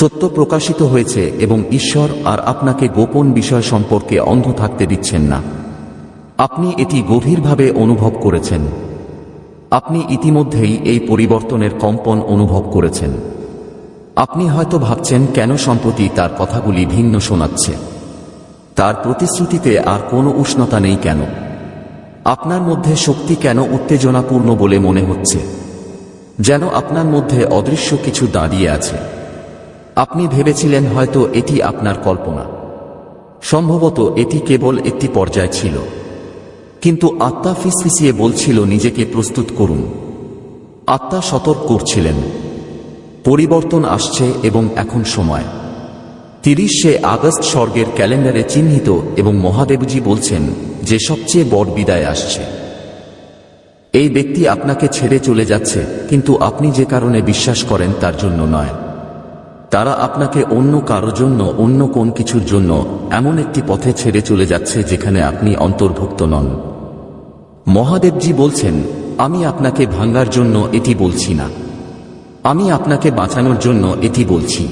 সত্য প্রকাশিত হয়েছে এবং ঈশ্বর আর আপনাকে গোপন বিষয় সম্পর্কে অন্ধ থাকতে দিচ্ছেন না। আপনি এটি গভীরভাবে অনুভব করেছেন। আপনি ইতিমধ্যেই এই পরিবর্তনের কম্পন অনুভব করেছেন। আপনি হয়তো ভাবছেন, কেন সম্প্রতি তার কথাগুলি ভিন্ন শোনাচ্ছে? তার প্রতিশ্রুতিতে আর কোনো উষ্ণতা নেই কেন? আপনার মধ্যে শক্তি কেন উত্তেজনাপূর্ণ বলে মনে হচ্ছে? যেন আপনার মধ্যে অদৃশ্য কিছু দাঁড়িয়ে আছে। আপনি ভেবেছিলেন হয়তো এটি আপনার কল্পনা। সম্ভবত এটি কেবল একটি পর্যায় ছিল। কিন্তু আত্মা ফিসফিসিয়ে বলছিল, নিজেকে প্রস্তুত করুন। আত্মা সতর্ক করছিলেন। পরিবর্তন আসছে এবং এখন সময়। তিরিশে আগস্ট স্বর্গের ক্যালেন্ডারে চিহ্নিত এবং মহাদেবজি বলছেন যে সবচেয়ে বড় বিদায় আসছে। এই ব্যক্তি আপনাকে ছেড়ে চলে যাচ্ছে, কিন্তু আপনি যে কারণে বিশ্বাস করেন তার জন্য নয়। তারা আপনাকে অন্য কারোর জন্য, অন্য কোন কিছুর জন্য এমন একটি পথে ছেড়ে চলে যাচ্ছে যেখানে আপনি অন্তর্ভুক্ত নন। মহাদেবজি বলছেন, আমি আপনাকে ভাঙ্গার জন্য এটি বলছি না। আমি আপনাকে বাঁচানোর জন্য এটি বলছি।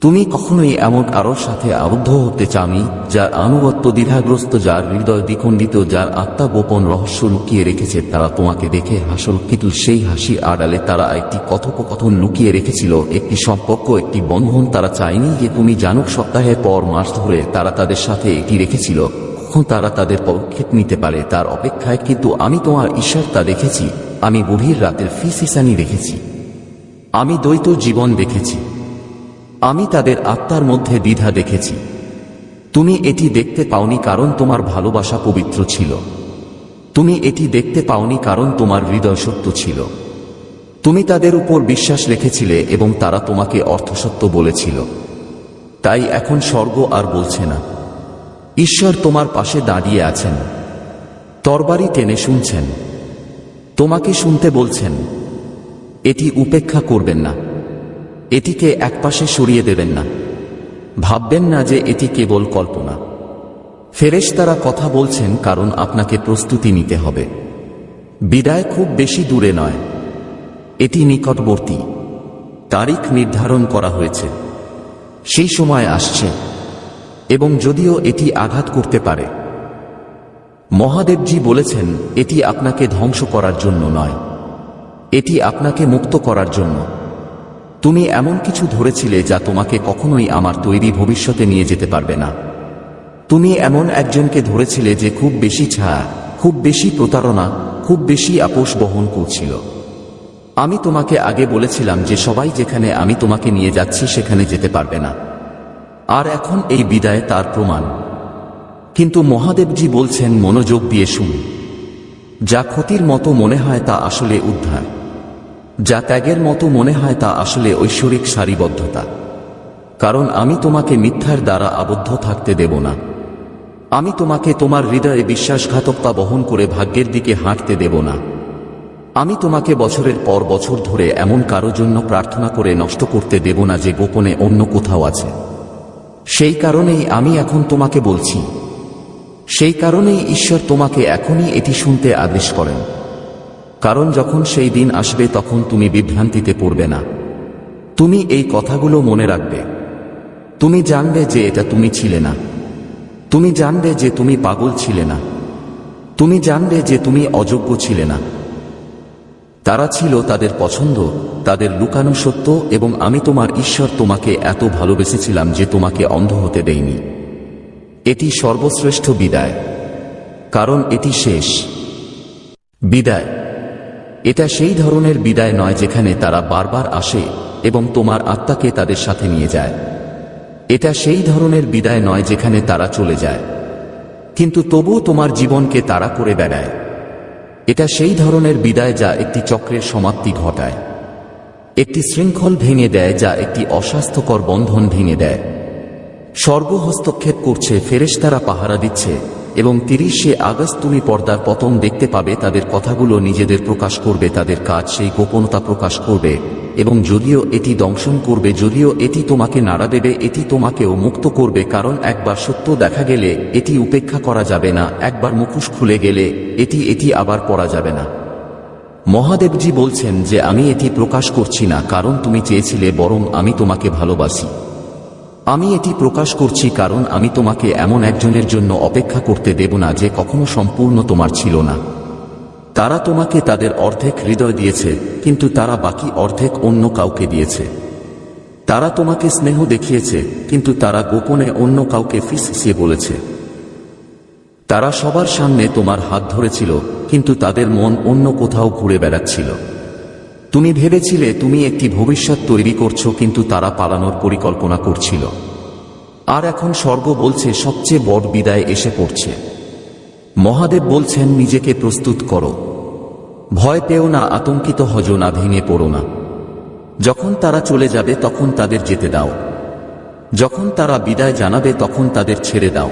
তুমি কখনোই এমন কারোর সাথে আবদ্ধ হতে চাওনি, যার আনুগত্য দ্বিধাগ্রস্ত, যার হৃদয় দ্বিখণ্ডিত, যার আত্মা গোপন রহস্য লুকিয়ে রেখেছে, তারা তোমাকে দেখে হাসল। কিন্তু সেই হাসি আড়ালে তারা একটি কথোপকথন লুকিয়ে রেখেছিল, একটি সম্পর্ক, একটি বন্ধন তারা চায়নি যে তুমি জানুক সপ্তাহের পর মাস ধরে তারা তাদের সাথে এটি রেখেছিল। কখন তারা তাদের পদক্ষেপ নিতে পারে, তার অপেক্ষায় কিন্তু আমি তোমার ঈশ্বর তা দেখেছি। আমি গভীর রাতের ফিসিসানি দেখেছি। আমি দ্বৈত জীবন দেখেছি। আমি তাদের আত্মার মধ্যে দ্বিধা দেখেছি। তুমি এটি দেখতে পাওনি কারণ তোমার ভালোবাসা পবিত্র ছিল। তুমি এটি দেখতে পাওনি কারণ তোমার হৃদয় সত্য ছিল। তুমি তাদের উপর বিশ্বাস রেখেছিলে এবং তারা তোমাকে অর্থসত্য বলেছিল। তাই এখন স্বর্গ আর বলছে না। ঈশ্বর তোমার পাশে দাঁড়িয়ে আছেন। তরবারি টেনে শুনছেন। তোমাকে শুনতে বলছেন। এটি উপেক্ষা করবেন না। এটিকে একপাশে সরিয়ে দেবেন না। ভাববেন না যে এটি কেবল কল্পনা। ফেরেশতারা কথা বলছেন কারণ আপনাকে প্রস্তুতি নিতে হবে। বিদায় খুব বেশি দূরে নয়। এটি নিকটবর্তী। তারিখ নির্ধারণ করা হয়েছে। সেই সময় আসছে। এবং যদিও এটি আঘাত করতে পারে। মহাদেবজি বলেছেন, এটি আপনাকে ধ্বংস করার জন্য নয়। এটি আপনাকে মুক্ত করার জন্য। তুমি এমন কিছু ধরেছিলে যা তোমাকে কখনোই আমার তৈরি ভবিষ্যতে নিয়ে যেতে পারবে না। তুমি এমন একজনকে ধরেছিলে যে খুব বেশি ছায়া, খুব বেশি প্রতারণা, খুব বেশি আপোষ বহন করছিল। আমি তোমাকে আগে বলেছিলাম যে সবাই যেখানে আমি তোমাকে নিয়ে যাচ্ছি সেখানে যেতে পারবে না। আর এখন এই বিদায় তার প্রমাণ। কিন্তু মহাদেবজি বলছেন, মনোযোগ দিয়ে শুন যা ক্ষতির মতো মনে হয় তা আসলে উদ্ধার। যা ত্যাগের মতো মনে হয় তা আসলে ঐশ্বরিক সারিবদ্ধতা। কারণ আমি তোমাকে মিথ্যার দ্বারা আবদ্ধ থাকতে দেব না। আমি তোমাকে তোমার হৃদয়ে বিশ্বাসঘাতকতা বহন করে ভাগ্যের দিকে হাঁটতে দেব না। আমি তোমাকে বছরের পর বছর ধরে এমন কারও জন্য প্রার্থনা করে নষ্ট করতে দেব না যে গোপনে অন্য কোথাও আছে। সেই কারণেই আমি এখন তোমাকে বলছি। সেই কারণেই ঈশ্বর তোমাকে এখনই এটি শুনতে আদেশ করেন। কারণ যখন সেই দিন আসবে তখন তুমি বিভ্রান্তিতে পড়বে না। তুমি এই কথাগুলো মনে রাখবে। তুমি জানবে যে এটা তুমি ছিলে না। তুমি জানবে যে তুমি পাগল ছিলে না। তুমি জানবে যে তুমি অযোগ্য ছিলে না। তারা ছিল তাদের পছন্দ, তাদের লুকানো সত্য এবং আমি তোমার ঈশ্বর তোমাকে এত ভালোবেসেছিলাম যে তোমাকে অন্ধ হতে দেইনি। এটি সর্বশ্রেষ্ঠ বিদায়। কারণ এটি শেষ। বিদায়। এটা সেই ধরনের বিদায় নয় যেখানে তারা বারবার আসে এবং তোমার আত্মাকে তাদের সাথে নিয়ে যায়। এটা সেই ধরনের বিদায় নয় যেখানে তারা চলে যায়। কিন্তু তবুও তোমার জীবনকে তারা করে বেড়ায়। এটা সেই ধরনের বিদায় যা একটি চক্রের সমাপ্তি ঘটায়। একটি শৃঙ্খল ভেঙে দেয় যা একটি অস্বাস্থ্যকর বন্ধন ভেঙে দেয়। স্বর্গ হস্তক্ষেপ করছে, ফেরেশতারা পাহারা দিচ্ছে। এবং তিরিশে আগস্ট তুমি পর্দার পতন দেখতে পাবে, তাদের কথাগুলো নিজেদের প্রকাশ করবে, তাদের কাজ সেই গোপনতা প্রকাশ করবে। এবং যদিও এটি দংশন করবে, যদিও এটি তোমাকে নাড়া দেবে, এটি তোমাকেও মুক্ত করবে, কারণ একবার সত্য দেখা গেলে এটি উপেক্ষা করা যাবে না, একবার মুখোশ খুলে গেলে এটি এটি আবার পড়া যাবে না। মহাদেবজি বলছেন যে, আমি এটি প্রকাশ করছি না, কারণ তুমি চেয়েছিলে, বরং আমি তোমাকে ভালোবাসি। আমি এটি প্রকাশ করছি কারণ আমি তোমাকে এমন একজনের জন্য অপেক্ষা করতে দেব না যে কখনো সম্পূর্ণ তোমার ছিল না। তারা তোমাকে তাদের অর্ধেক হৃদয় দিয়েছে, কিন্তু তারা বাকি অর্ধেক অন্য কাউকে দিয়েছে। তারা তোমাকে স্নেহ দেখিয়েছে, কিন্তু তারা গোপনে অন্য কাউকে ফিসিয়ে বলেছে। তারা সবার সামনে তোমার হাত ধরেছিল, কিন্তু তাদের মন অন্য কোথাও ঘুরে বেড়াচ্ছিল। তুমি ভেবেছিলে তুমি একটি ভবিষ্যৎ তৈরি করছ, কিন্তু তারা পালানোর পরিকল্পনা করছিল। আর এখন স্বর্গ বলছে, সবচেয়ে বড় বিদায় এসে পড়ছে। মহাদেব বলছেন, নিজেকে প্রস্তুত করো। ভয় পেও না, আতঙ্কিত হজ না, ভেঙে পড়ো না। যখন তারা চলে যাবে, তখন তাদের যেতে দাও। যখন তারা বিদায় জানাবে, তখন তাদের ছেড়ে দাও।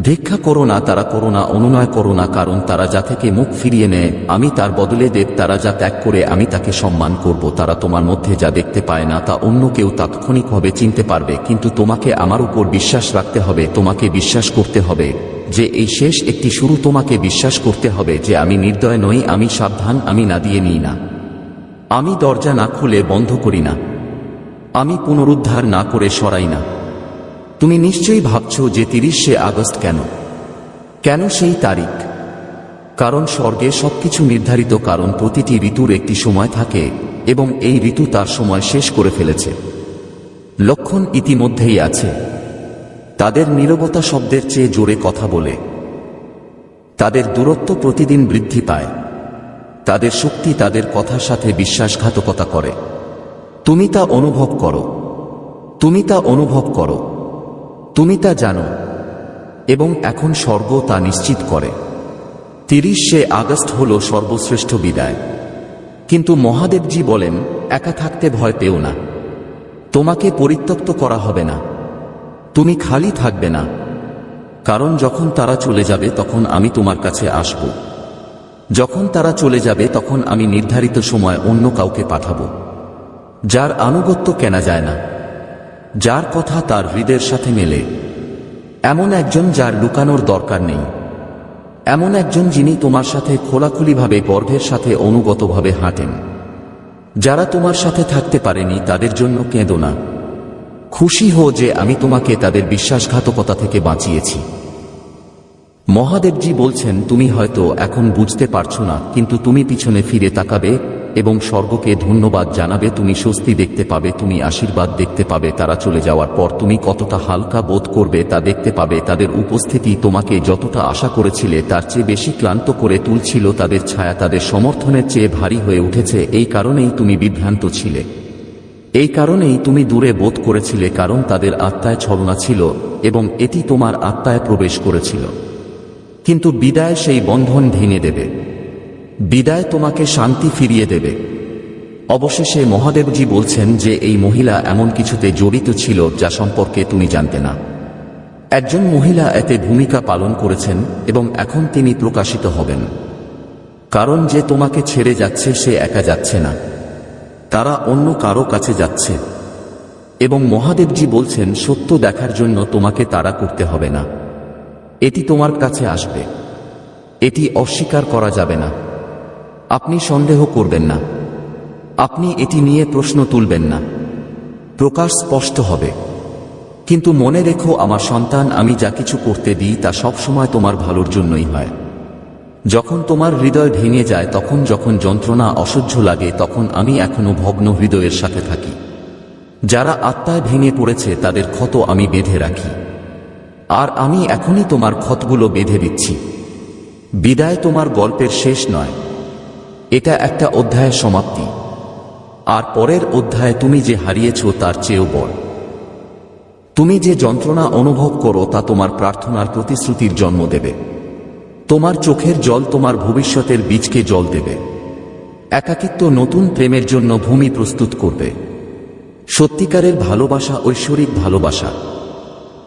ভিক্ষা করো না, তারা করো না, অনুনয় করো না, কারণ তারা যা থেকে মুখ ফিরিয়ে নেয়, আমি তার বদলে দেব, তারা যা ত্যাগ করে আমি তাকে সম্মান করব, তারা তোমার মধ্যে যা দেখতে পায় না, তা অন্য কেউ তাৎক্ষণিকভাবে চিনতে পারবে, কিন্তু তোমাকে আমার উপর বিশ্বাস রাখতে হবে, তোমাকে বিশ্বাস করতে হবে, যে এই শেষ একটি শুরু তোমাকে বিশ্বাস করতে হবে, যে আমি নির্দয় নই, আমি সাবধান, আমি না দিয়ে নিই না। আমি দরজা না খুলে বন্ধ করি না। আমি পুনরুদ্ধার না করে সরাই না। তুমি নিশ্চয়ই ভাবছ যে তিরিশে আগস্ট কেন? কেন সেই তারিখ? কারণ স্বর্গে সবকিছু নির্ধারিত কারণ প্রতিটি ঋতুর একটি সময় থাকে এবং এই ঋতু তার সময় শেষ করে ফেলেছে। লক্ষণ ইতিমধ্যেই আছে। তাদের নীরবতা শব্দের চেয়ে জোরে কথা বলে। তাদের দূরত্ব প্রতিদিন বৃদ্ধি পায়। তাদের শক্তি তাদের কথার সাথে বিশ্বাসঘাতকতা করে। তুমি তা অনুভব করো। তুমি তা অনুভব করো। তুমি তা জানো, এবং এখন স্বর্গ তা নিশ্চিত করে। তিরিশে আগস্ট হল সর্বশ্রেষ্ঠ বিদায়। কিন্তু মহাদেবজি বলেন, একা থাকতে ভয় পেও না। তোমাকে পরিত্যক্ত করা হবে না। তুমি খালি থাকবে না। কারণ যখন তারা চলে যাবে, তখন আমি তোমার কাছে আসব। যখন তারা চলে যাবে, তখন আমি নির্ধারিত সময় অন্য কাউকে পাঠাবো, যার আনুগত্য কেনা যায় না। যার কথা তার হৃদয়ের সাথে মেলে। এমন একজন যার লুকানোর দরকার নেই। এমন একজন যিনি তোমার সাথে খোলাখুলিভাবে গর্ভের সাথে অনুগতভাবে হাঁটেন। যারা তোমার সাথে থাকতে পারেনি, তাদের জন্য কেঁদো না। খুশি হো যে আমি তোমাকে তাদের বিশ্বাসঘাতকতা থেকে বাঁচিয়েছি। মহাদেবজি বলছেন, তুমি হয়তো এখন বুঝতে পারছ না, কিন্তু তুমি পিছনে ফিরে তাকাবে এবং স্বর্গকে ধন্যবাদ জানাবে, তুমি স্বস্তি দেখতে পাবে, তুমি আশীর্বাদ দেখতে পাবে, তারা চলে যাওয়ার পর তুমি কতটা হালকা বোধ করবে তা দেখতে পাবে, তাদের উপস্থিতি তোমাকে যতটা আশা করেছিলে, তার চেয়ে বেশি ক্লান্ত করে তুলছিল, তাদের ছায়া তাদের সমর্থনের চেয়ে ভারী হয়ে উঠেছে, এই কারণেই তুমি বিভ্রান্ত ছিলে। এই কারণেই তুমি দূরে বোধ করেছিলে, কারণ তাদের আত্মায় ছলনা ছিল, এবং এটি তোমার আত্মায় প্রবেশ করেছিল। কিন্তু বিদায় সেই বন্ধন ভেঙে দেবে। বিদায় তোমাকে শান্তি ফিরিয়ে দেবে। অবশেষে মহাদেবজি বলছেন যে এই মহিলা এমন কিছুতে জড়িত ছিল যা সম্পর্কে তুমি জানতে না। একজন মহিলা এতে ভূমিকা পালন করেছেন এবং এখন তিনি প্রকাশিত হবেন। কারণ যে তোমাকে ছেড়ে যাচ্ছে সে একা যাচ্ছে না। তারা অন্য কারও কাছে যাচ্ছে। এবং মহাদেবজি বলছেন, সত্য দেখার জন্য তোমাকে তারা করতে হবে না। এটি তোমার কাছে আসবে। এটি অস্বীকার করা যাবে না। আপনি সন্দেহ করবেন না। আপনি এটি নিয়ে প্রশ্ন তুলবেন না। প্রকাশ স্পষ্ট হবে। কিন্তু মনে রেখো, আমার সন্তান, আমি যা কিছু করতে দিই, তা সবসময় তোমার ভালোর জন্যই হয়। যখন তোমার হৃদয় ভেঙে যায়, তখন যখন যন্ত্রণা অসহ্য লাগে, তখন আমি এখনও ভগ্ন হৃদয়ের সাথে থাকি। যারা আত্মায় ভেঙে পড়েছে, তাদের ক্ষত আমি বেঁধে রাখি। আর আমি এখনই তোমার ক্ষতগুলো বেঁধে দিচ্ছি। বিদায় তোমার গল্পের শেষ নয়। এটা একটা অধ্যায়ের সমাপ্তি। আর পরের অধ্যায়ে তুমি যে হারিয়েছ তার চেয়েও বড়। তুমি যে যন্ত্রণা অনুভব করো তা তোমার প্রার্থনার প্রতিশ্রুতির জন্ম দেবে। তোমার চোখের জল তোমার ভবিষ্যতের বীজকে জল দেবে। একাকিত্ব নতুন প্রেমের জন্য ভূমি প্রস্তুত করবে। সত্যিকারের ভালোবাসা ঐশ্বরিক ভালোবাসা।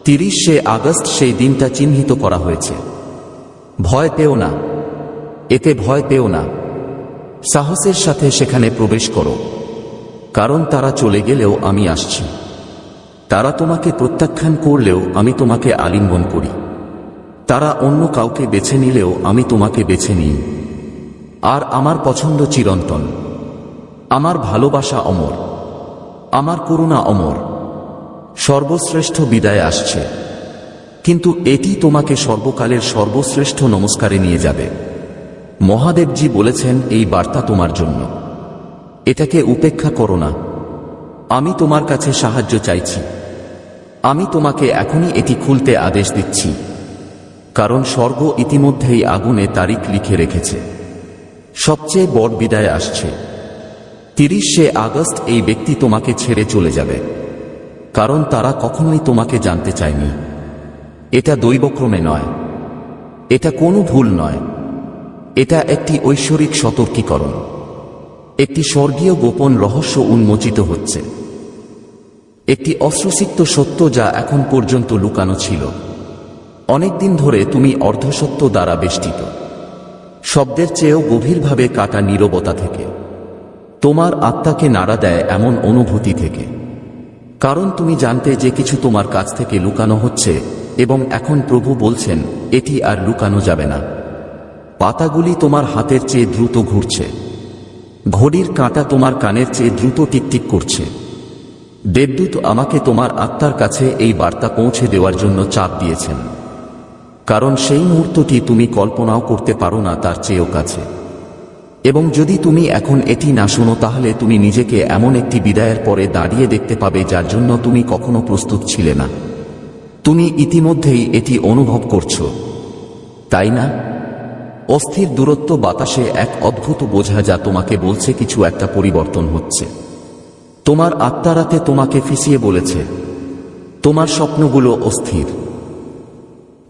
তিরিশে আগস্ট সেই দিনটা চিহ্নিত করা হয়েছে। ভয় পেও না। এতে ভয় পেও না। সাহসের সাথে সেখানে প্রবেশ করো। কারণ তারা চলে গেলেও আমি আসছি। তারা তোমাকে প্রত্যাখ্যান করলেও আমি তোমাকে আলিঙ্গন করি। তারা অন্য কাউকে বেছে নিলেও আমি তোমাকে বেছে নিই। আর আমার পছন্দ চিরন্তন। আমার ভালোবাসা অমর। আমার করুণা অমর। সর্বশ্রেষ্ঠ বিদায় আসছে। কিন্তু এটি তোমাকে সর্বকালের সর্বশ্রেষ্ঠ নমস্কারে নিয়ে যাবে। মহাদেবজি বলেছেন এই বার্তা তোমার জন্য। এটাকে উপেক্ষা করো না। আমি তোমার কাছে সাহায্য চাইছি। আমি তোমাকে এখনই এটি খুলতে আদেশ দিচ্ছি। কারণ স্বর্গ ইতিমধ্যেই আগুনে তারিখ লিখে রেখেছে। সবচেয়ে বড় বিদায় আসছে। তিরিশে আগস্ট এই ব্যক্তি তোমাকে ছেড়ে চলে যাবে। কারণ তারা কখনোই তোমাকে জানতে চায়নি। এটা দৈবক্রমে নয়। এটা কোনো ভুল নয়। এটা একটি ঐশ্বরিক সতর্কীকরণ। একটি স্বর্গীয় গোপন রহস্য উন্মোচিত হচ্ছে। একটি অশ্রুসিক্ত সত্য যা এখন পর্যন্ত লুকানো ছিল। অনেকদিন ধরে তুমি অর্ধসত্য দ্বারা বেষ্টিত। শব্দের চেয়েও গভীরভাবে কাটা নীরবতা থেকে। তোমার আত্মাকে নাড়া দেয় এমন অনুভূতি থেকে। কারণ তুমি জানতে যে কিছু তোমার কাছ থেকে লুকানো হচ্ছে এবং এখন প্রভু বলছেন, এটি আর লুকানো যাবে না। পাতাগুলি তোমার হাতের চেয়ে দ্রুত ঘুরছে। ঘড়ির কাঁটা তোমার কানের চেয়ে দ্রুত টিকটিক করছে। দেবদূত আমাকে তোমার আত্মার কাছে এই বার্তা পৌঁছে দেওয়ার জন্য চাপ দিয়েছেন। কারণ সেই মুহূর্তটি তুমি কল্পনাও করতে পারো না তার চেয়েও কাছে। এবং যদি তুমি এখন এটি না শোনো, তাহলে তুমি নিজেকে এমন একটি বিদায়ের পরে দাঁড়িয়ে দেখতে পাবে, যার জন্য তুমি কখনো প্রস্তুত ছিলে না। তুমি ইতিমধ্যেই এটি অনুভব করছ। তাই না? অস্থির দূরত্ব বাতাসে এক অদ্ভুত বোঝা যা তোমাকে বলছে কিছু একটা পরিবর্তন হচ্ছে। তোমার আত্মারাতে তোমাকে ফিসিয়ে বলেছে, তোমার স্বপ্নগুলো অস্থির।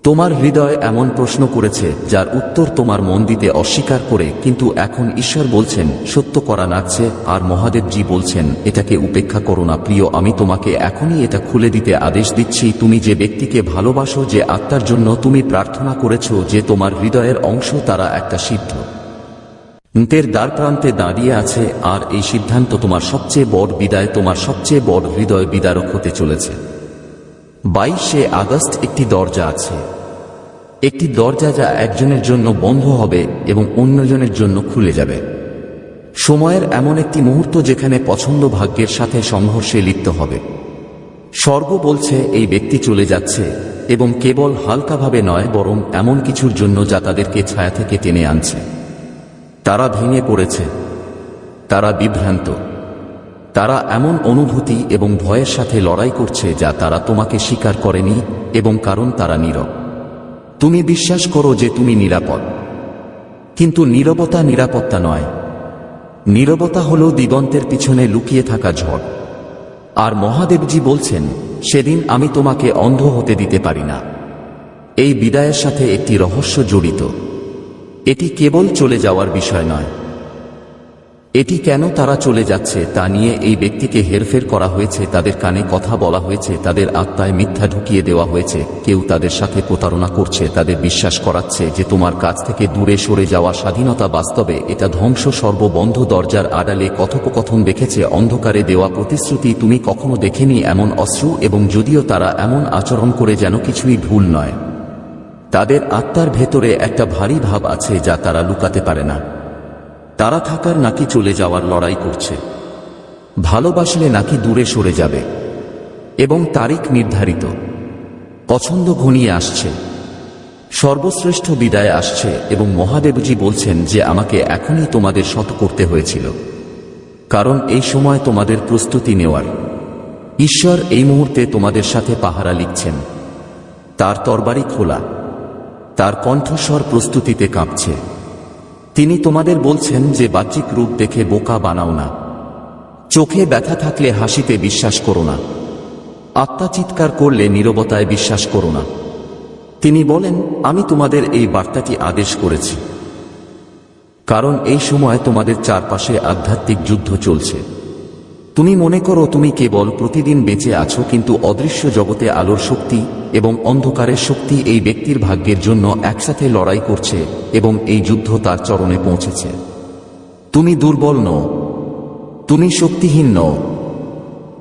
তোমার হৃদয় এমন প্রশ্ন করেছে, যার উত্তর তোমার মন দিতে অস্বীকার করে, কিন্তু এখন ঈশ্বর বলছেন, সত্য করা নাচছে আর মহাদেবজি বলছেন, এটাকে উপেক্ষা করো না, প্রিয়, আমি তোমাকে এখনই এটা খুলে দিতে আদেশ দিচ্ছি, তুমি যে ব্যক্তিকে ভালোবাসো, যে আত্মার জন্য তুমি প্রার্থনা করেছ, যে তোমার হৃদয়ের অংশ তারা একটা সিদ্ধ। তের দ্বার প্রান্তে দাঁড়িয়ে আছে, আর এই সিদ্ধান্ত তোমার সবচেয়ে বড় বিদায়, তোমার সবচেয়ে বড় হৃদয় বিদারক হতে চলেছে। বাইশে আগস্ট একটি দরজা আছে। একটি দরজা যা একজনের জন্য বন্ধ হবে এবং অন্যজনের জন্য খুলে যাবে। সময়ের এমন একটি মুহূর্ত যেখানে পছন্দ ভাগ্যের সাথে সংঘর্ষে লিপ্ত হবে। স্বর্গ বলছে, এই ব্যক্তি চলে যাচ্ছে এবং কেবল হালকাভাবে নয়, বরং এমন কিছুর জন্য যা তাদেরকে ছায়া থেকে টেনে আনছে। তারা ভেঙে পড়েছে। তারা বিভ্রান্ত। তারা এমন অনুভূতি এবং ভয়ের সাথে লড়াই করছে যা তারা তোমাকে স্বীকার করেনি এবং কারণ তারা নীরব। তুমি বিশ্বাস করো যে তুমি নিরাপদ। কিন্তু নীরবতা নিরাপত্তা নয়। নীরবতা হল দিগন্তের পিছনে লুকিয়ে থাকা ঝড়। আর মহাদেবজি বলছেন, সেদিন আমি তোমাকে অন্ধ হতে দিতে পারি না। এই বিদায়ের সাথে একটি রহস্য জড়িত। এটি কেবল চলে যাওয়ার বিষয় নয়। এটি কেন তারা চলে যাচ্ছে তা নিয়ে এই ব্যক্তিকে হেরফের করা হয়েছে, তাদের কানে কথা বলা হয়েছে, তাদের আত্মায় মিথ্যা ঢুকিয়ে দেওয়া হয়েছে, কেউ তাদের সাথে প্রতারণা করছে, তাদের বিশ্বাস করাচ্ছে যে তোমার কাছ থেকে দূরে সরে যাওয়া স্বাধীনতা বাস্তবে এটা ধ্বংস সর্ববন্ধ দরজার আড়ালে কথোপকথন দেখেছে অন্ধকারে দেওয়া প্রতিশ্রুতি তুমি কখনো দেখেনি এমন অশ্রু এবং যদিও তারা এমন আচরণ করে যেন কিছুই ভুল নয়। তাদের আত্মার ভেতরে একটা ভারী ভাব আছে যা তারা লুকাতে পারে না। তারা থাকার নাকি চলে যাওয়ার লড়াই করছে। ভালোবাসলে নাকি দূরে সরে যাবে। এবং তারিখ নির্ধারিত। পছন্দ ঘনিয়ে আসছে। সর্বশ্রেষ্ঠ বিদায় আসছে এবং মহাদেবজি বলছেন যে আমাকে এখনই তোমাদের শত করতে হয়েছিল। কারণ এই সময় তোমাদের প্রস্তুতি নেওয়ার। ঈশ্বর এই মুহূর্তে তোমাদের সাথে পাহারা লিখছেন। তার তরবারি খোলা। তার কণ্ঠস্বর প্রস্তুতিতে কাঁপছে। তিনি তোমাদের বলছেন যে বাহ্যিক রূপ দেখে বোকা বানাও না। চোখে ব্যথা থাকলে হাসিতে বিশ্বাস করো না। আত্মা চিৎকার করলে নীরবতায় বিশ্বাস করো না। তিনি বলেন, আমি তোমাদের এই বার্তাটি আদেশ করেছি। কারণ এই সময় তোমাদের চারপাশে আধ্যাত্মিক যুদ্ধ চলছে। তুমি মনে করো তুমি কেবল প্রতিদিন বেঁচে আছো, কিন্তু অদৃশ্য জগতে আলোর শক্তি এবং অন্ধকারের শক্তি এই ব্যক্তির ভাগ্যের জন্য একসাথে লড়াই করছে এবং এই যুদ্ধ তার চরণে পৌঁছেছে। তুমি দুর্বল নও। তুমি শক্তিহীন নও।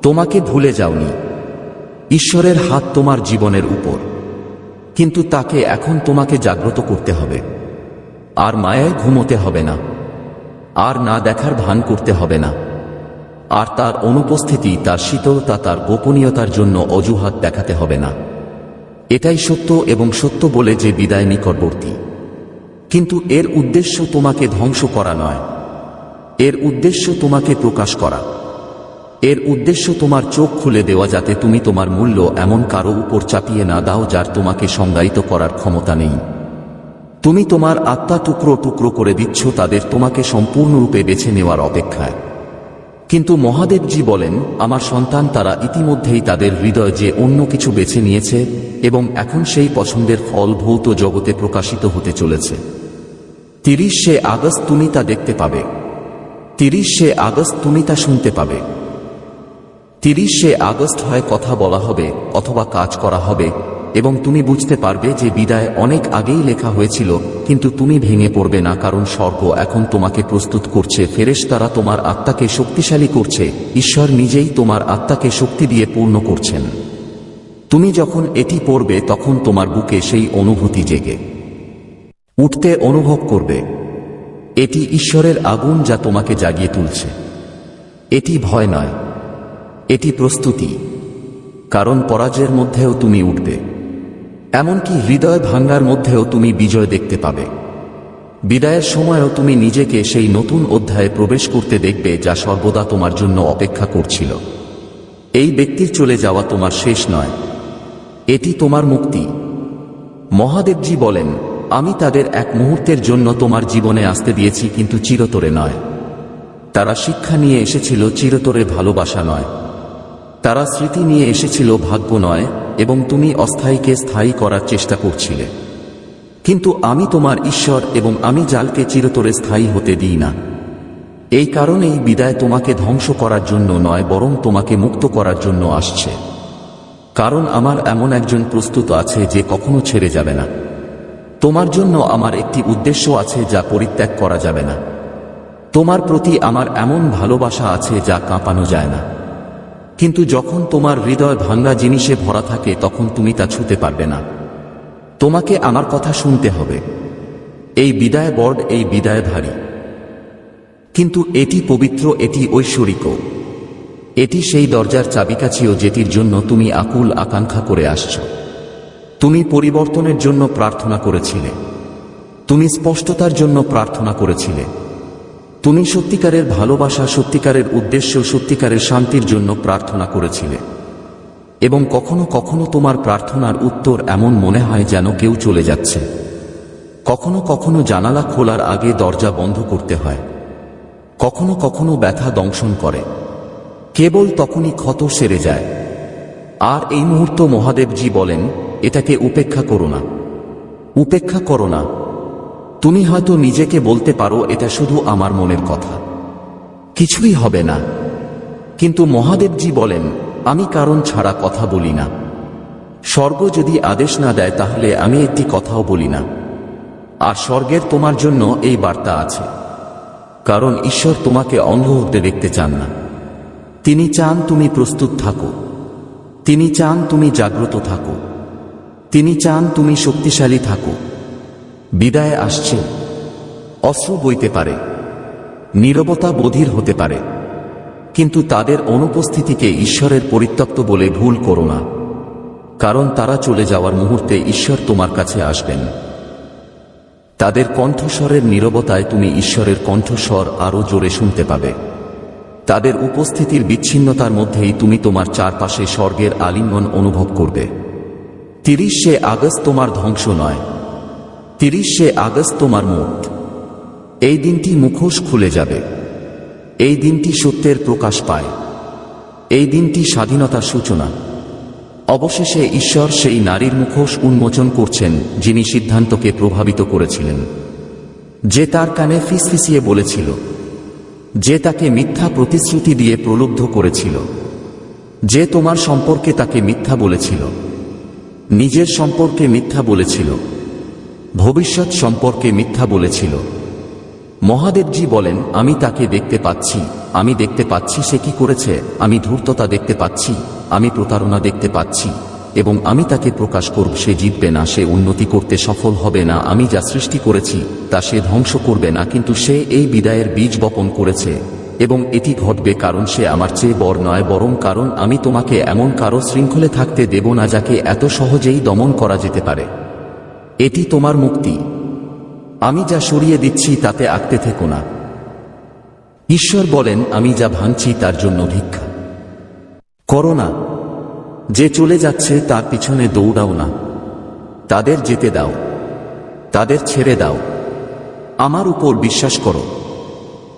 তোমাকে ভুলে যাওনি। ঈশ্বরের হাত তোমার জীবনের উপর। কিন্তু তাকে এখন তোমাকে জাগ্রত করতে হবে। আর মায়ায় ঘুমোতে হবে না। আর না দেখার ভান করতে হবে না। আর তার অনুপস্থিতি, তার শীতলতা, তার গোপনীয়তার জন্য অজুহাত দেখাতে হবে না। এটাই সত্য এবং সত্য বলে যে বিদায় নিকটবর্তী। কিন্তু এর উদ্দেশ্য তোমাকে ধ্বংস করা নয়। এর উদ্দেশ্য তোমাকে প্রকাশ করা। এর উদ্দেশ্য তোমার চোখ খুলে দেওয়া যাতে তুমি তোমার মূল্য এমন কারও উপর চাপিয়ে না দাও যার তোমাকে সংজ্ঞায়িত করার ক্ষমতা নেই। তুমি তোমার আত্মা টুকরো টুকরো করে দিচ্ছ তাদের তোমাকে সম্পূর্ণরূপে বেছে নেওয়ার অপেক্ষায়। কিন্তু মহাদেবজি বলেন, আমার সন্তান তারা ইতিমধ্যেই তাদের হৃদয় যে অন্য কিছু বেছে নিয়েছে এবং এখন সেই পছন্দের ফল ভৌত জগতে প্রকাশিত হতে চলেছে। তিরিশে আগস্ট তুমি তা দেখতে পাবে। তিরিশে আগস্ট তুমি তা শুনতে পাবে। তিরিশে আগস্ট হয় কথা বলা হবে অথবা কাজ করা হবে এবং তুমি বুঝতে পারবে যে বিদায় অনেক আগেই লেখা হয়েছিল, কিন্তু তুমি ভেঙে পড়বে না কারণ স্বর্গ এখন তোমাকে প্রস্তুত করছে, ফেরেশতারা তোমার আত্মাকে শক্তিশালী করছে, ঈশ্বর নিজেই তোমার আত্মাকে শক্তি দিয়ে পূর্ণ করছেন। তুমি যখন এটি পড়বে তখন তোমার বুকে সেই অনুভূতি জেগে। উঠতে অনুভব করবে, এটি ঈশ্বরের আগুন যা তোমাকে জাগিয়ে তুলছে। এটি ভয় নয়, এটি প্রস্তুতি, কারণ পরাজয়ের মধ্যেও তুমি উঠবে। এমনকি হৃদয় ভাঙ্গার মধ্যেও তুমি বিজয় দেখতে পাবে। বিদায়ের সময়ও তুমি নিজেকে সেই নতুন অধ্যায়ে প্রবেশ করতে দেখবে যা সর্বদা তোমার জন্য অপেক্ষা করছিল। এই ব্যক্তির চলে যাওয়া তোমার শেষ নয়। এটি তোমার মুক্তি। মহাদেবজি বলেন, আমি তাদের এক মুহূর্তের জন্য তোমার জীবনে আসতে দিয়েছি, কিন্তু চিরতরে নয়। তারা শিক্ষা নিয়ে এসেছিল, চিরতরে ভালোবাসা নয়। তারা স্মৃতি নিয়ে এসেছিল, ভাগ্য নয়। এবং তুমি অস্থায়ীকে স্থায়ী করার চেষ্টা করছিলে। কিন্তু আমি তোমার ঈশ্বর এবং আমি জালকে চিরতরে স্থায়ী হতে দিই না। এই কারণেই বিদায় তোমাকে ধ্বংস করার জন্য নয়, বরং তোমাকে মুক্ত করার জন্য আসছে। কারণ আমার এমন একজন প্রস্তুত আছে যে কখনো ছেড়ে যাবে না। তোমার জন্য আমার একটি উদ্দেশ্য আছে যা পরিত্যাগ করা যাবে না। তোমার প্রতি আমার এমন ভালোবাসা আছে যা কাঁপানো যায় না। কিন্তু যখন তোমার হৃদয় ভাঙ্গা জিনিসে ভরা থাকে, তখন তুমি তা ছুতে পারবে না। তোমাকে আমার কথা শুনতে হবে। এই বিদায় বর্ড এই বিদায় ভারী। কিন্তু এটি পবিত্র, এটি ঐশ্বরিকও এটি সেই দরজার চাবিকাছিও যেটির জন্য তুমি আকুল আকাঙ্ক্ষা করে আসছ। তুমি পরিবর্তনের জন্য প্রার্থনা করেছিলে। তুমি স্পষ্টতার জন্য প্রার্থনা করেছিলে। তুমি সত্যিকারের ভালোবাসা, সত্যিকারের উদ্দেশ্য, সত্যিকারের শান্তির জন্য প্রার্থনা করেছিলে। এবং কখনো কখনো তোমার প্রার্থনার উত্তর এমন মনে হয় যেন কেউ চলে যাচ্ছে। কখনো কখনো জানালা খোলার আগে দরজা বন্ধ করতে হয়। কখনো কখনো ব্যথা দংশন করে। কেবল তখনই ক্ষত সেরে যায়। আর এই মুহূর্ত মহাদেবজি বলেন, এটাকে উপেক্ষা করো না। উপেক্ষা করো না। তুমি হয়তো নিজেকে বলতে পারো, এটা শুধু আমার মনের কথা। কিছুই হবে না। কিন্তু মহাদেবজি বলেন, আমি কারণ ছাড়া কথা বলি না। স্বর্গ যদি আদেশ না দেয়, তাহলে আমি একটি কথাও বলি না। আর স্বর্গের তোমার জন্য এই বার্তা আছে। কারণ ঈশ্বর তোমাকে অন্ধ হতে দেখতে চান না। তিনি চান তুমি প্রস্তুত থাকো। তিনি চান তুমি জাগ্রত থাকো। তিনি চান তুমি শক্তিশালী থাকো। বিদায় আসছে। অশ্রু বইতে পারে। নীরবতা বধির হতে পারে। কিন্তু তাদের অনুপস্থিতিকে ঈশ্বরের পরিত্যক্ত বলে ভুল করো না। কারণ তারা চলে যাওয়ার মুহূর্তে ঈশ্বর তোমার কাছে আসবেন। তাদের কণ্ঠস্বরের নীরবতায় তুমি ঈশ্বরের কণ্ঠস্বর আরও জোরে শুনতে পাবে। তাদের উপস্থিতির বিচ্ছিন্নতার মধ্যেই তুমি তোমার চারপাশে স্বর্গের আলিঙ্গন অনুভব করবে। তিরিশে আগস্ট তোমার ধ্বংস নয়। তিরিশে আগস্ট তোমার মুখ। এই দিনটি মুখোশ খুলে যাবে। এই দিনটি সত্যের প্রকাশ পায়। এই দিনটি স্বাধীনতার সূচনা। অবশেষে ঈশ্বর সেই নারীর মুখোশ উন্মোচন করছেন, যিনি সিদ্ধান্তকে প্রভাবিত করেছিলেন। যে তার কানে ফিসফিসিয়ে বলেছিল। যে তাকে মিথ্যা প্রতিশ্রুতি দিয়ে প্রলুব্ধ করেছিল। যে তোমার সম্পর্কে তাকে মিথ্যা বলেছিল। নিজের সম্পর্কে মিথ্যা বলেছিল। ভবিষ্যৎ সম্পর্কে মিথ্যা বলেছিল। মহাদেবজি বলেন, আমি তাকে দেখতে পাচ্ছি। আমি দেখতে পাচ্ছি সে কি করেছে। আমি ধূর্ততা দেখতে পাচ্ছি। আমি প্রতারণা দেখতে পাচ্ছি। এবং আমি তাকে প্রকাশ করব। সে জিতবে না। সে উন্নতি করতে সফল হবে না। আমি যা সৃষ্টি করেছি, তা সে ধ্বংস করবে না। কিন্তু সে এই বিদায়ের বীজ বপন করেছে। এবং এটি ঘটবে কারণ সে আমার চেয়ে বড় নয়। বরং কারণ আমি তোমাকে এমন কারও শৃঙ্খলে থাকতে দেব না, যাকে এত সহজেই দমন করা যেতে পারে। এটি তোমার মুক্তি। আমি যা সরিয়ে দিচ্ছি তাতে আঁকতে থেকো না। ঈশ্বর বলেন, আমি যা ভাঙছি তার জন্য ভিক্ষা। করো না। যে চলে যাচ্ছে তার পিছনে দৌড়াও না। তাদের যেতে দাও। তাদের ছেড়ে দাও। আমার উপর বিশ্বাস করো।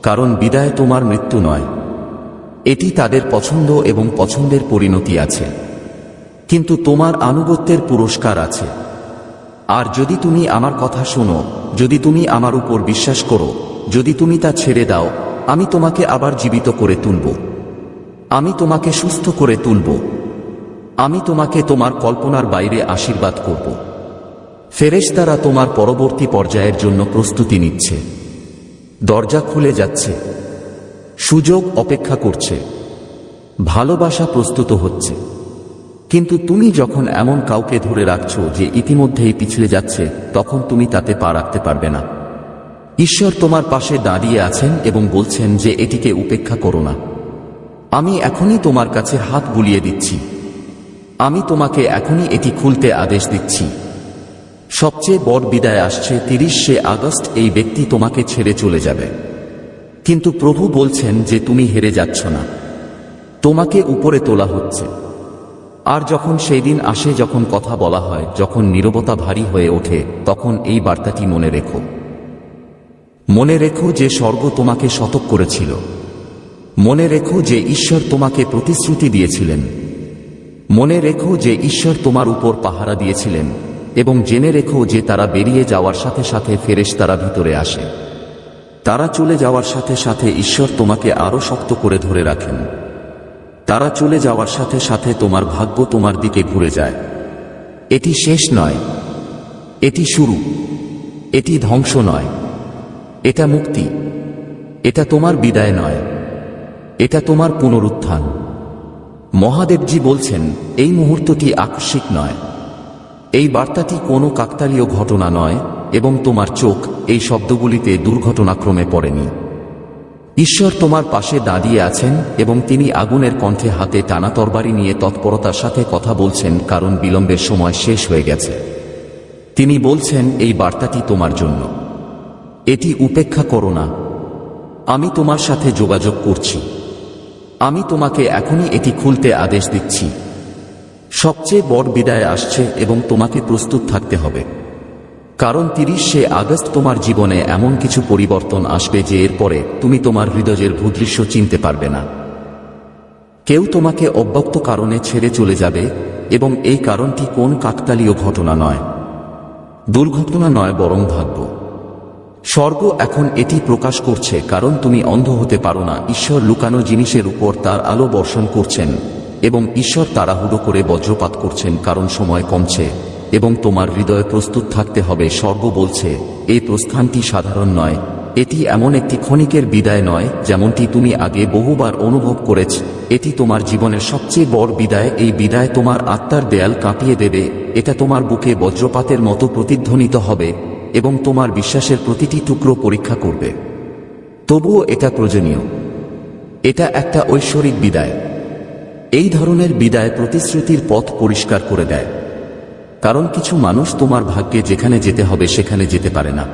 কারণ বিদায় তোমার মৃত্যু নয়। এটি তাদের পছন্দ এবং পছন্দের পরিণতি আছে। কিন্তু তোমার আনুগত্যের পুরস্কার আছে। আর যদি তুমি আমার কথা শোনো, যদি তুমি আমার উপর বিশ্বাস করো, যদি তুমি তা ছেড়ে দাও, আমি তোমাকে আবার জীবিত করে তুলব। আমি তোমাকে সুস্থ করে তুলব। আমি তোমাকে তোমার কল্পনার বাইরে আশীর্বাদ করব। ফেরেশতারা তোমার পরবর্তী পর্যায়ের জন্য প্রস্তুতি নিচ্ছে। দরজা খুলে যাচ্ছে। সুযোগ অপেক্ষা করছে। ভালোবাসা প্রস্তুত হচ্ছে। কিন্তু তুমি যখন এমন কাউকে ধরে রাখছো যে ইতিমধ্যেই পিছলে যাচ্ছে, তখন তুমি তাতে পা রাখতে পারবে না। ঈশ্বর তোমার পাশে দাঁড়িয়ে আছেন এবং বলছেন যে এটিকে উপেক্ষা করো না। আমি এখনই তোমার কাছে হাত বুলিয়ে দিচ্ছি। আমি তোমাকে এখনই এটি খুলতে আদেশ দিচ্ছি। সবচেয়ে বড় বিদায় আসছে তিরিশে আগস্ট, এই ব্যক্তি তোমাকে ছেড়ে চলে যাবে। কিন্তু প্রভু বলছেন যে তুমি হেরে যাচ্ছ না। তোমাকে উপরে তোলা হচ্ছে। আর যখন সেই দিন আসে যখন কথা বলা হয়, যখন নীরবতা ভারী হয়ে ওঠে, তখন এই বার্তাটি মনে রেখো। মনে রেখো যে স্বর্গ তোমাকে শতক করেছিল। মনে রেখো যে ঈশ্বর তোমাকে প্রতিশ্রুতি দিয়েছিলেন। মনে রেখো যে ঈশ্বর তোমার উপর পাহারা দিয়েছিলেন এবং জেনে রেখো যে তারা বেরিয়ে যাওয়ার সাথে সাথে ফেরেশ তারা ভিতরে আসে। তারা চলে যাওয়ার সাথে সাথে ঈশ্বর তোমাকে আরও শক্ত করে ধরে রাখেন। তারা চলে যাওয়ার সাথে সাথে তোমার ভাগ্য তোমার দিকে ঘুরে যায়। এটি শেষ নয়। এটি শুরু। এটি ধ্বংস নয়। এটা মুক্তি। এটা তোমার বিদায় নয়। এটা তোমার পুনরুত্থান। মহাদেবজি বলছেন, এই মুহূর্তটি আকস্মিক নয়। এই বার্তাটি কোনো কাকতালীয় ঘটনা নয় এবং তোমার চোখ এই শব্দগুলিতে দুর্ঘটনাক্রমে পড়েনি। ঈশ্বর তোমার পাশে দাঁড়িয়ে আছেন এবং তিনি আগুনের কণ্ঠে হাতে টানা তরবারি নিয়ে তৎপরতার সাথে কথা বলছেন, কারণ বিলম্বের সময় শেষ হয়ে গেছে। তিনি বলছেন, এই বার্তাটি তোমার জন্য। এটি উপেক্ষা করো না। আমি তোমার সাথে যোগাযোগ করছি। আমি তোমাকে এখনই এটি খুলতে আদেশ দিচ্ছি। সবচেয়ে বড় বিদায় আসছে এবং তোমাকে প্রস্তুত থাকতে হবে। কারণ তিরিশে আগস্ট তোমার জীবনে এমন কিছু পরিবর্তন আসবে যে এরপরে তুমি তোমার হৃদয়ের ভূদৃশ্য চিনতে পারবে না। কেউ তোমাকে অব্যক্ত কারণে ছেড়ে চলে যাবে এবং এই কারণটি কোন কাকতালীয় ঘটনা নয়। দুর্ঘটনা নয় বরং ভাগ্য। স্বর্গ এখন এটি প্রকাশ করছে কারণ তুমি অন্ধ হতে পারো না। ঈশ্বর লুকানো জিনিসের উপর তার আলো বর্ষণ করছেন এবং ঈশ্বর তাড়াহুড়ো করে বজ্রপাত করছেন কারণ সময় কমছে। এবং তোমার হৃদয় প্রস্তুত থাকতে হবে। স্বর্গ বলছে এই প্রস্থানটি সাধারণ নয়। এটি এমন একটি ক্ষণিকের বিদায় নয়, যেমনটি তুমি আগে বহুবার অনুভব করেছ। এটি তোমার জীবনের সবচেয়ে বড় বিদায়। এই বিদায় তোমার আত্মার দেয়াল কাঁপিয়ে দেবে। এটা তোমার বুকে বজ্রপাতের মতো প্রতিধ্বনিত হবে এবং তোমার বিশ্বাসের প্রতিটি টুকরো পরীক্ষা করবে। তবুও এটা প্রয়োজনীয়। এটা একটা ঐশ্বরিক বিদায়। এই ধরনের বিদায় প্রতিশ্রুতির পথ পরিষ্কার করে দেয়। কারণ কিছু মানুষ তোমার ভাগ্যে যেখানে যেতে হবে সেখানে যেতে পারে না।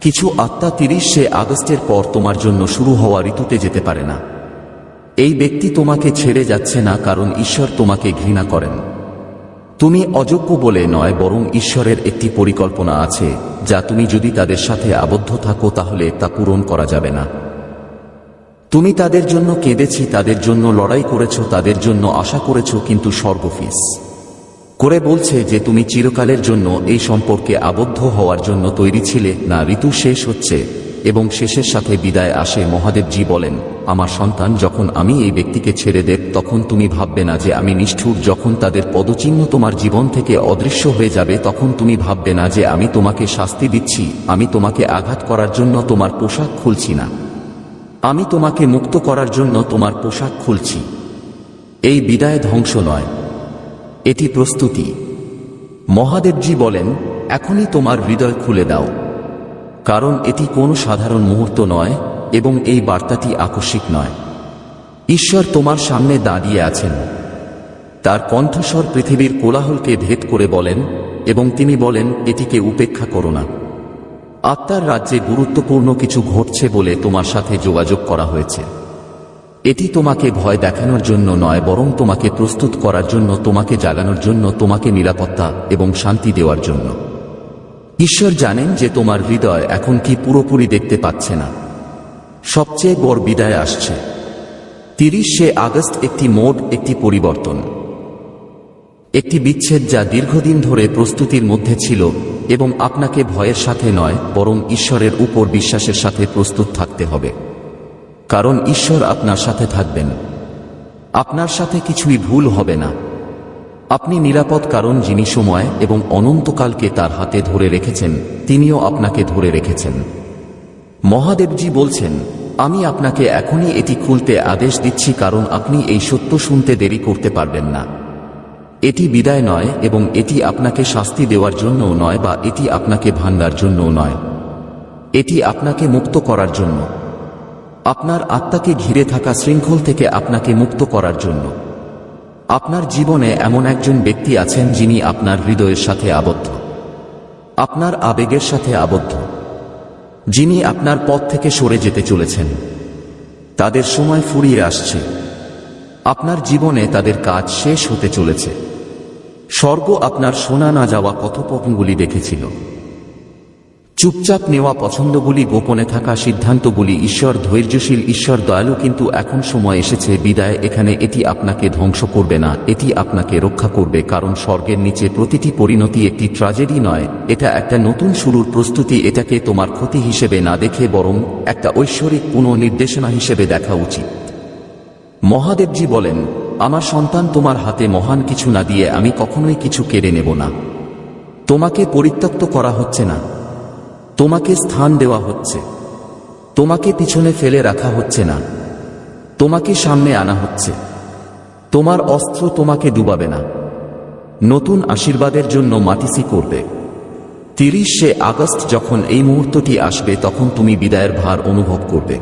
কিছু আত্মা তিরিশে আগস্টের পর তোমার জন্য শুরু হওয়া ঋতুতে যেতে পারে না। এই ব্যক্তি তোমাকে ছেড়ে যাচ্ছে না কারণ ঈশ্বর তোমাকে ঘৃণা করেন। তুমি অযোগ্য বলে নয়, বরং ঈশ্বরের একটি পরিকল্পনা আছে, যা তুমি যদি তাদের সাথে আবদ্ধ থাকো তাহলে তা পূরণ করা যাবে না। তুমি তাদের জন্য কেঁদেছি, তাদের জন্য লড়াই করেছ, তাদের জন্য আশা করেছ, কিন্তু স্বর্গফিস। করে বলছে যে তুমি চিরকালের জন্য এই সম্পর্কে আবদ্ধ হওয়ার জন্য তৈরি ছিলে না, ঋতু শেষ হচ্ছে এবং শেষের সাথে বিদায় আসে মহাদেবজি বলেন, আমার সন্তান যখন আমি এই ব্যক্তিকে ছেড়ে দেব, তখন তুমি ভাববে না যে আমি নিষ্ঠুর। যখন তাদের পদচিহ্ন তোমার জীবন থেকে অদৃশ্য হয়ে যাবে, তখন তুমি ভাববে না যে আমি তোমাকে শাস্তি দিচ্ছি, আমি তোমাকে আঘাত করার জন্য তোমার পোশাক খুলছি না। আমি তোমাকে মুক্ত করার জন্য তোমার পোশাক খুলছি। এই বিদায় ধ্বংস নয়। এটি প্রস্তুতি। মহাদেবজি বলেন, এখনই তোমার হৃদয় খুলে দাও। কারণ এটি কোনো সাধারণ মুহূর্ত নয় এবং এই বার্তাটি আকস্মিক নয়। ঈশ্বর তোমার সামনে দাঁড়িয়ে আছেন। তার কণ্ঠস্বর পৃথিবীর কোলাহলকে ভেদ করে বলেন এবং তিনি বলেন, এটিকে উপেক্ষা করো না। আত্মার রাজ্যে গুরুত্বপূর্ণ কিছু ঘটছে বলে তোমার সাথে যোগাযোগ করা হয়েছে। এটি তোমাকে ভয় দেখানোর জন্য নয়, বরং তোমাকে প্রস্তুত করার জন্য, তোমাকে জাগানোর জন্য, তোমাকে নিরাপত্তা এবং শান্তি দেওয়ার জন্য। ঈশ্বর জানেন যে তোমার হৃদয় এখন কি পুরোপুরি দেখতে পাচ্ছে না। সবচেয়ে বড় বিদায় আসছে। তিরিশে আগস্ট একটি মোড একটি পরিবর্তন। একটি বিচ্ছেদ যা দীর্ঘদিন ধরে প্রস্তুতির মধ্যে ছিল এবং আপনাকে ভয়ের সাথে নয়, বরং ঈশ্বরের উপর বিশ্বাসের সাথে প্রস্তুত থাকতে হবে। কারণ ঈশ্বর আপনার সাথে থাকবেন। আপনার সাথে কিছুই ভুল হবে না। আপনি নিরাপদ কারণ যিনি সময় এবং অনন্তকালকে তার হাতে ধরে রেখেছেন, তিনিও আপনাকে ধরে রেখেছেন। মহাদেবজি বলছেন, আমি আপনাকে এখনই এটি খুলতে আদেশ দিচ্ছি কারণ আপনি এই সত্য শুনতে দেরি করতে পারবেন না। এটি বিদায় নয় এবং এটি আপনাকে শাস্তি দেওয়ার জন্যও নয় বা এটি আপনাকে ভাঙ্গার জন্যও নয়। এটি আপনাকে মুক্ত করার জন্য। আপনার আত্মাকে ঘিরে থাকা শৃঙ্খল থেকে আপনাকে মুক্ত করার জন্য। আপনার জীবনে এমন একজন ব্যক্তি আছেন যিনি আপনার হৃদয়ের সাথে আবদ্ধ। আপনার আবেগের সাথে আবদ্ধ। যিনি আপনার পথ থেকে সরে যেতে চলেছেন। তাদের সময় ফুরিয়ে আসছে। আপনার জীবনে তাদের কাজ শেষ হতে চলেছে। স্বর্গ আপনার শোনা না যাওয়া কথোপকনগুলি দেখেছিল। চুপচাপ নেওয়া পছন্দগুলি গোপনে থাকা সিদ্ধান্তগুলি ঈশ্বর ধৈর্যশীল, ঈশ্বর দয়ালু, কিন্তু এখন সময় এসেছে, বিদায়, এখানে এটি আপনাকে ধ্বংস করবে না, এটি আপনাকে রক্ষা করবে, কারণ স্বর্গের নিচে প্রতিটি পরিণতি একটি ট্রাজেডি নয়, এটা একটা নতুন শুরুর প্রস্তুতি, এটাকে তোমার ক্ষতি হিসেবে না দেখে বরং একটা ঐশ্বরিক পুনর্নির্দেশনা হিসেবে দেখা উচিত। মহাদেবজি বলেন, আমার সন্তান তোমার হাতে মহান কিছু না দিয়ে আমি কখনোই কিছু কেড়ে নেব না। তোমাকে পরিত্যক্ত করা হচ্ছে না। তোমাকে স্থান দেওয়া হচ্ছে। তোমাকে পিছনে ফেলে রাখা হচ্ছে না। তোমাকে সামনে আনা হচ্ছে। তোমার অস্ত্র তোমাকে ডুবাবে না। নতুন আশীর্বাদের জন্য মাটিসি করবে। তিরিশে আগস্ট যখন এই মুহূর্তটি আসবে, তখন তুমি বিদায়ের ভার অনুভব করবে।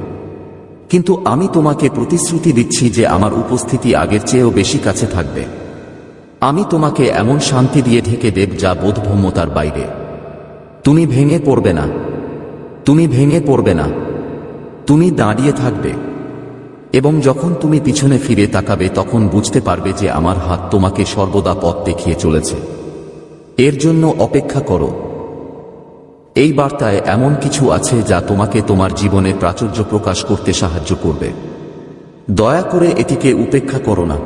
কিন্তু আমি তোমাকে প্রতিশ্রুতি দিচ্ছি যে আমার উপস্থিতি আগের চেয়েও বেশি কাছে থাকবে। আমি তোমাকে এমন শান্তি দিয়ে ঢেকে দেব যা বোধভম্যতার বাইরে। তুমি ভেঙে পড়বে না। তুমি ভেঙে পড়বে না। তুমি দাঁড়িয়ে থাকবে। এবং যখন তুমি পিছনে ফিরে তাকাবে, তখন বুঝতে পারবে যে আমার হাত তোমাকে সর্বদা পথ দেখিয়ে চলেছে। এর জন্য অপেক্ষা করো। এই বার্তায় এমন কিছু আছে যা তোমাকে তোমার জীবনে প্রাচুর্য প্রকাশ করতে সাহায্য করবে। দয়া করে এটিকে উপেক্ষা করো না।